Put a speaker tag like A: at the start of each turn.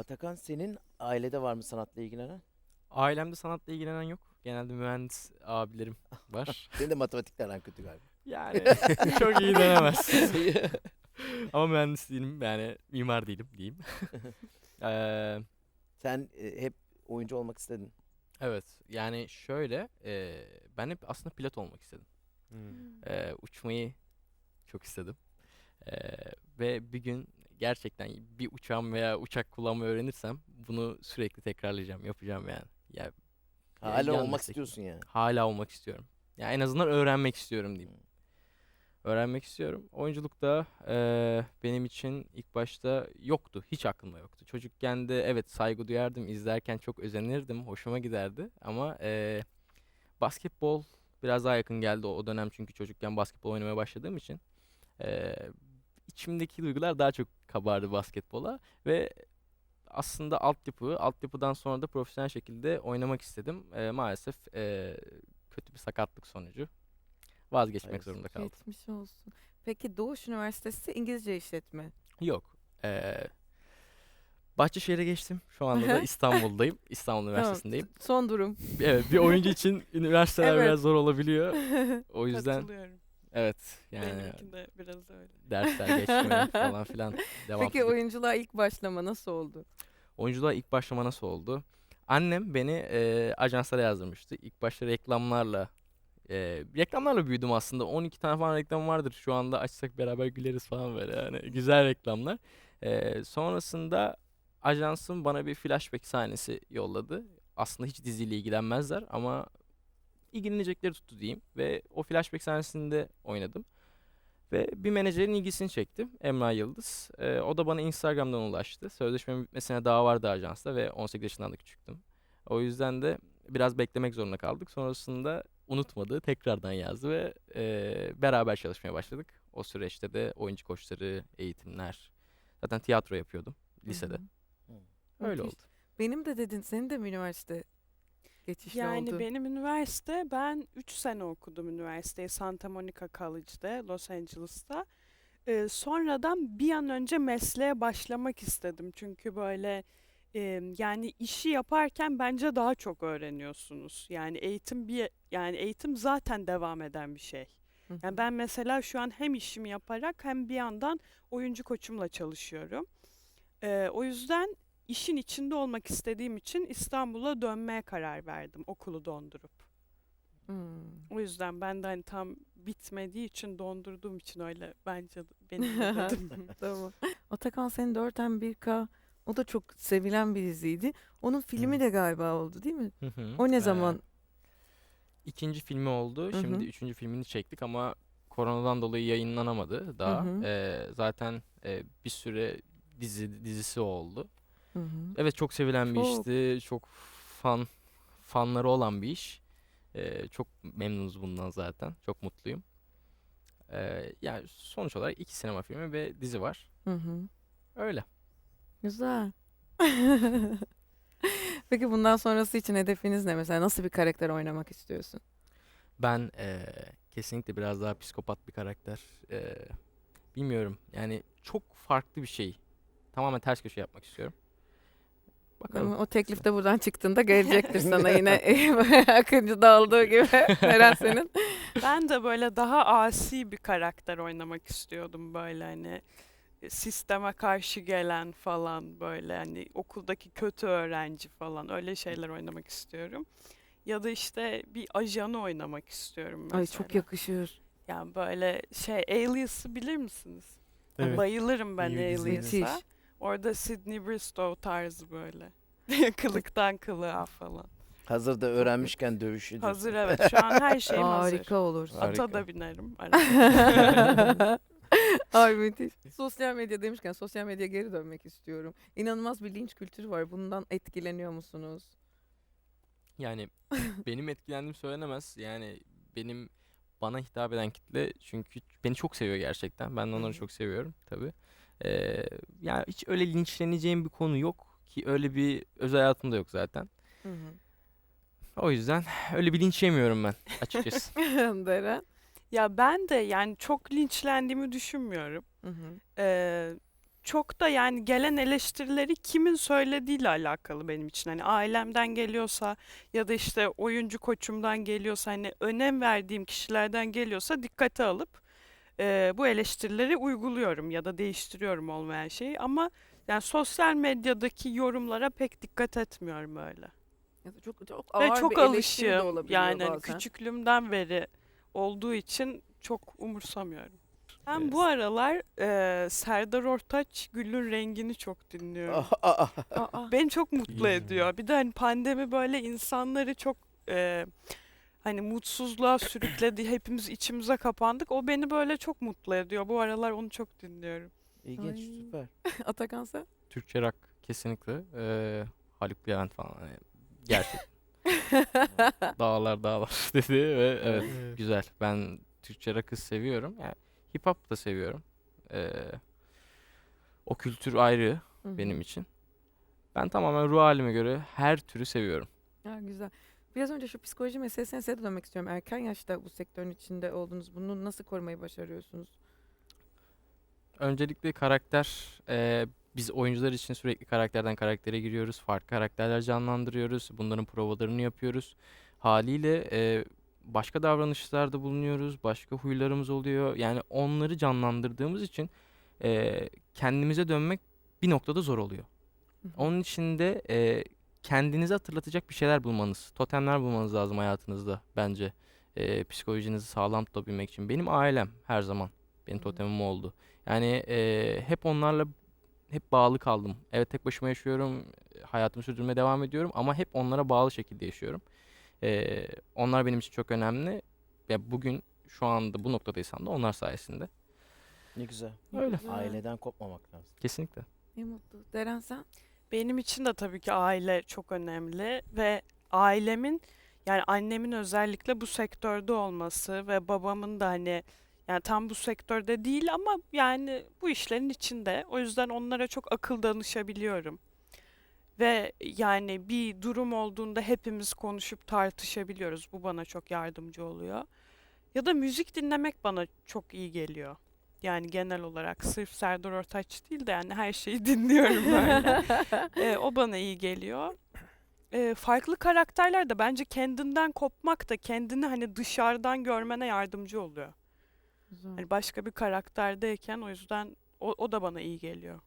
A: Atakan senin ailede var mı sanatla ilgilenen?
B: Ailemde sanatla ilgilenen yok. Genelde mühendis abilerim var.
A: Senin de matematikle aran kötü galiba.
B: Yani çok iyi denemez. Ama mühendis değilim yani mimar değilim diyeyim. Eee,
A: Sen e, hep oyuncu olmak istedin.
B: evet yani şöyle eee, ben hep aslında pilot olmak istedim. Eee, uçmayı çok istedim. Eee, ve bir gün gerçekten bir uçağım veya uçak kullanmayı öğrenirsem bunu sürekli tekrarlayacağım, yapacağım yani. Ya
A: Hala olmak istiyorsun yani.
B: hala olmak istiyorum. Ya en azından öğrenmek istiyorum diyeyim. Öğrenmek istiyorum. Oyunculukta eee, benim için ilk başta yoktu. Hiç aklımda yoktu. Çocukken de evet saygı duyardım. izlerken çok özenirdim. Hoşuma giderdi. Ama eee, basketbol biraz daha yakın geldi o o dönem çünkü çocukken basketbol oynamaya başladığım için. Eee, içimdeki duygular daha çok kabardı basketbola ve aslında altyapı, altyapıdan sonra da profesyonel şekilde oynamak istedim. Eee, maalesef eee, kötü bir sakatlık sonucu vazgeçmek
A: Hayırlısı
B: zorunda kaldım.
C: Geçmiş olsun. Peki Doğuş Üniversitesi İngilizce işletme.
B: Yok. Eee Bahçeşehir'e geçtim. Şu anda da İstanbul'dayım. İstanbul Üniversitesi'ndeyim.
C: Son durum.
B: Evet, bir oyuncu için üniversiteler
C: Evet.
B: biraz zor olabiliyor. O yüzden. Evet yani
D: Benimki de biraz öyle.
B: dersler geçme falan filan devam.
C: Peki oyunculuğa ilk başlama nasıl oldu?
B: Oyunculuğa ilk başlama nasıl oldu? Annem beni eee, ajanslara yazdırmıştı. İlk başta reklamlarla eee, reklamlarla büyüdüm aslında. 12 tane falan reklam vardır. Şu anda açsak beraber güleriz falan böyle yani. Güzel reklamlar. Eee, sonrasında ajansım bana bir flashback sahnesi yolladı. Aslında hiç diziyle ilgilenmezler ama ilgilenecekleri tuttu diyeyim. Ve o flashback sahnesinde oynadım. Ve bir menajerin ilgisini çektim. Emrah Yıldız. Ee, o da bana Instagram'dan ulaştı. Sözleşmemin bitmesine daha vardı ajansta ve 18 yaşından da küçüktüm. O yüzden de biraz beklemek zorunda kaldık. Sonrasında unutmadı. Tekrardan yazdı ve e, beraber çalışmaya başladık. O süreçte de oyuncu koçları, eğitimler. Zaten tiyatro yapıyordum lisede.
C: Hı hı.
B: Öyle
C: Müthiş.
B: oldu.
C: Benim de dedin, senin de mi üniversite geçişi
D: Yani
C: oldu?
D: benim üniversite, ben 3 sene okudum üniversiteyi Santa Monica College'de, Los Angeles'ta. Ee, sonradan bir an önce mesleğe başlamak istedim. Çünkü böyle e, yani işi yaparken bence daha çok öğreniyorsunuz. Yani eğitim bir yani eğitim zaten devam eden bir şey. Yani ben mesela şu an hem işimi yaparak hem bir yandan oyuncu koçumla çalışıyorum. Ee, o yüzden işin içinde olmak istediğim için İstanbul'a dönmeye karar verdim okulu dondurup.
C: Hmm.
D: O yüzden ben de hani tam bitmediği için dondurduğum için öyle bence dedim.
C: tamam. Atakan senin 4M1K o da çok sevilen bir diziydi. Onun filmi de galiba oldu değil mi?
B: Hı hı.
C: O ne
B: Ee,
C: zaman?
B: İkinci filmi oldu. Şimdi
C: hı.
B: üçüncü filmini çektik ama koronadan dolayı yayınlanamadı daha.
C: hı.
B: Ee, zaten e, bir süre dizi dizisi oldu.
C: Hı hı.
B: Evet çok sevilen bir
C: Çok.
B: işti. Çok fan fanları olan bir iş. Ee, çok memnunuz bundan zaten. Çok mutluyum. Ee, yani sonuç olarak iki sinema filmi ve dizi var.
C: Hı hı.
B: Öyle.
C: Güzel. Peki bundan sonrası için hedefiniz ne mesela? Nasıl bir karakter oynamak istiyorsun?
B: Ben eee, kesinlikle biraz daha psikopat bir karakter. Eee, bilmiyorum. Yani çok farklı bir şey. Tamamen ters köşe yapmak istiyorum. Bakalım.
C: O teklif de buradan çıktığında gelecektir sana yine Akıncı'da olduğu gibi Eren senin.
D: Ben de böyle daha asi bir karakter oynamak istiyordum böyle hani e, sisteme karşı gelen falan böyle hani okuldaki kötü öğrenci falan öyle şeyler oynamak istiyorum. Ya da işte bir ajanı oynamak istiyorum mesela.
C: Ay çok yakışır.
D: Yani böyle şey Alias'ı bilir misiniz?
B: Evet.
D: Bayılırım ben. Alias'a. Orada Sydney Bristow tarzı böyle. Kılıktan kılığa falan.
A: Hazırda öğrenmişken dövüş ediyorsun.
D: Hazır evet şu an her şeyim hazır.
C: Harika olur.
B: Harika.
D: Ata da binerim. arada.
C: Ay müthiş. Sosyal medya demişken sosyal medya geri dönmek istiyorum. İnanılmaz bir linç kültürü var. Bundan etkileniyor musunuz?
B: Yani benim etkilendiğim söylenemez. Yani benim bana hitap eden kitle çünkü beni çok seviyor gerçekten. Ben de onları çok seviyorum tabii. Eee yani hiç öyle linçleneceğim bir konu yok ki öyle bir özel hayatımda yok zaten.
C: Hı hı.
B: O yüzden öyle bir linç yemiyorum ben açıkçası.
C: Deren.
D: Ya ben de yani çok linçlendiğimi düşünmüyorum.
C: Hı hı.
D: Ee, çok da yani gelen eleştirileri kimin söylediğiyle alakalı benim için. Hani ailemden geliyorsa ya da işte oyuncu koçumdan geliyorsa hani önem verdiğim kişilerden geliyorsa dikkate alıp e, bu eleştirileri uyguluyorum ya da değiştiriyorum olmayan şeyi ama yani sosyal medyadaki yorumlara pek dikkat etmiyorum öyle.
C: Ya da çok çok
D: Ve
C: ağır
D: çok
C: bir eleştiri de
D: alışığım
C: olabiliyor
D: yani hani
C: bazen.
D: küçüklüğümden beri olduğu için çok umursamıyorum. Ben
B: Evet.
D: bu aralar e, Serdar Ortaç Gül'ün Rengini çok dinliyorum.
C: Aa,
D: Beni çok mutlu ediyor. Bir de hani pandemi böyle insanları çok e, hani mutsuzluğa sürükledi. Hepimiz içimize kapandık. O beni böyle çok mutlu ediyor. Bu aralar onu çok dinliyorum.
A: İlginç
C: Ay.
A: süper.
C: Atakan sen?
B: Türkçe rock kesinlikle. Ee, Haluk Levent falan. Hani gerçek. dağlar dağlar dedi ve evet güzel. Ben Türkçe rock'ı seviyorum. Yani hip hop da seviyorum. Ee, o kültür ayrı benim için. Ben tamamen ruh halime göre her türü seviyorum.
C: Ha, güzel. Biraz önce şu psikoloji meselesine size de dönmek istiyorum. Erken yaşta bu sektörün içinde oldunuz. Bunu nasıl korumayı başarıyorsunuz?
B: Öncelikle karakter, eee, biz oyuncular için sürekli karakterden karaktere giriyoruz. Farklı karakterler canlandırıyoruz. Bunların provalarını yapıyoruz. Haliyle eee, başka davranışlarda bulunuyoruz. Başka huylarımız oluyor. Yani onları canlandırdığımız için eee, kendimize dönmek bir noktada zor oluyor. Onun için de eee kendinizi hatırlatacak bir şeyler bulmanız, totemler bulmanız lazım hayatınızda bence. Eee, psikolojinizi sağlam tutabilmek için. Benim ailem her zaman benim totemim oldu. Yani eee, hep onlarla hep bağlı kaldım. Evet tek başıma yaşıyorum, hayatımı sürdürmeye devam ediyorum ama hep onlara bağlı şekilde yaşıyorum. Eee, onlar benim için çok önemli ve bugün şu anda bu noktadaysam da onlar sayesinde.
A: Ne güzel.
C: Ne
B: Öyle.
C: güzel.
A: Aileden kopmamak lazım.
B: Kesinlikle.
C: Ne mutlu. Deren sen?
D: Benim için de tabii ki aile çok önemli ve ailemin yani annemin özellikle bu sektörde olması ve babamın da hani yani tam bu sektörde değil ama yani bu işlerin içinde. O yüzden onlara çok akıl danışabiliyorum. Ve yani bir durum olduğunda hepimiz konuşup tartışabiliyoruz. Bu bana çok yardımcı oluyor. Ya da müzik dinlemek bana çok iyi geliyor. Yani genel olarak sırf Serdar Ortaç değil de yani her şeyi dinliyorum böyle. Ee, o bana iyi geliyor. Ee, farklı karakterler de bence kendinden kopmak da kendini hani dışarıdan görmene yardımcı oluyor.
C: Güzel.
D: Hani başka bir karakterdeyken o yüzden o, o da bana iyi geliyor.